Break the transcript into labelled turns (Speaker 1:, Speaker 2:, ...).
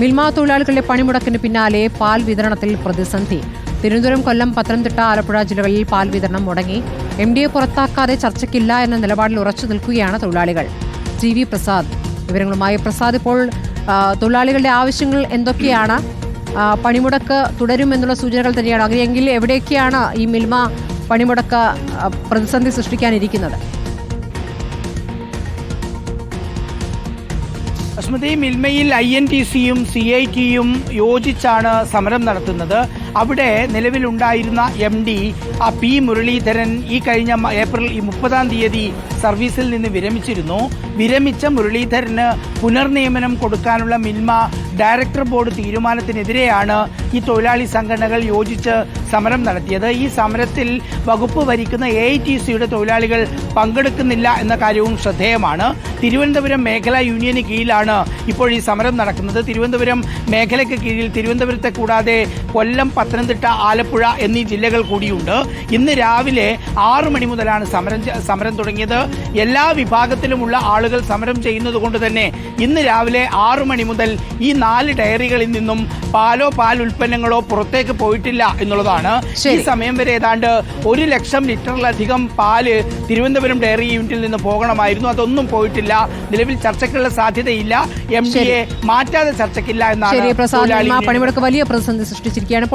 Speaker 1: മിൽമ തൊഴിലാളികളുടെ പണിമുടക്കിന് പിന്നാലെ പാൽ വിതരണത്തിൽ പ്രതിസന്ധി. തിരുവനന്തപുരം കൊല്ലം പത്തനംതിട്ട ആലപ്പുഴ ജില്ലകളിൽ പാൽ വിതരണം മുടങ്ങി. എം ഡി എ പുറത്താക്കാതെ ചർച്ചയ്ക്കില്ല എന്ന നിലപാടിൽ ഉറച്ചു നിൽക്കുകയാണ് തൊഴിലാളികൾ. T V Prasad. വിവരങ്ങളുമായി പ്രസാദ് ഇപ്പോൾ തൊഴിലാളികളുടെ ആവശ്യങ്ങൾ എന്തൊക്കെയാണ്? പണിമുടക്ക് തുടരും എന്നുള്ള സൂചനകൾ തന്നെയാണ്. അങ്ങനെയെങ്കിൽ എവിടെയൊക്കെയാണ് ഈ മിൽമ പണിമുടക്ക് പ്രതിസന്ധി സൃഷ്ടിക്കാനിരിക്കുന്നത്?
Speaker 2: സ്മൃതി മിൽമയിൽ ഐ എൻ ടി സിയും സി ഐ ടിയും യോജിച്ചാണ് സമരം നടത്തുന്നത്. അവിടെ നിലവിലുണ്ടായിരുന്ന എം ഡി പി മുരളീധരൻ ഈ കഴിഞ്ഞ ഏപ്രിൽ മുപ്പതാം തീയതി സർവീസിൽ നിന്ന് വിരമിച്ചിരുന്നു. വിരമിച്ച മുരളീധരന് പുനർനിയമനം കൊടുക്കാനുള്ള മിൽമ ഡയറക്ടർ ബോർഡ് തീരുമാനത്തിനെതിരെയാണ് ഈ തൊഴിലാളി സംഘടനകൾ യോജിച്ച് സമരം നടത്തിയത്. ഈ സമരത്തിൽ വകുപ്പ് ഭരിക്കുന്ന എ ഐ ടി സിയുടെ തൊഴിലാളികൾ പങ്കെടുക്കുന്നില്ല എന്ന കാര്യവും ശ്രദ്ധേയമാണ്. തിരുവനന്തപുരം മേഖലാ യൂണിയന് കീഴിലാണ് ഇപ്പോൾ ഈ സമരം നടക്കുന്നത്. തിരുവനന്തപുരം മേഖലയ്ക്ക് കീഴിൽ തിരുവനന്തപുരത്തെ കൂടാതെ കൊല്ലം പത്തനംതിട്ട ആലപ്പുഴ എന്നീ ജില്ലകൾ കൂടിയുണ്ട്. ഇന്ന് രാവിലെ ആറ് മണി മുതലാണ് സമരം സമരം തുടങ്ങിയത്. എല്ലാ വിഭാഗത്തിലുമുള്ള ആളുകൾ സമരം ചെയ്യുന്നത് കൊണ്ട് തന്നെ ഇന്ന് രാവിലെ ആറു മണി മുതൽ ഈ നാല് ഡയറികളിൽ നിന്നും പാലോ പാൽ ഉൽപ്പന്നങ്ങളോ പുറത്തേക്ക് പോയിട്ടില്ല എന്നുള്ളതാണ്. ഈ സമയം വരെ ഏതാണ്ട് ഒരു ലക്ഷം ലിറ്ററിലധികം പാൽ തിരുവനന്തപുരം ഡയറി യൂണിറ്റിൽ നിന്ന് പോകണമായിരുന്നു. അതൊന്നും പോയിട്ടില്ല. നിലവിൽ ചർച്ചയ്ക്കുള്ള സാധ്യതയില്ല. എം
Speaker 1: ഡി
Speaker 2: എ മാറ്റാതെ ചർച്ചയ്ക്കില്ല എന്നാണ്
Speaker 1: പണിമുടക്ക് വലിയ പ്രതിസന്ധി സൃഷ്ടിച്ചിരിക്കുകയാണ്.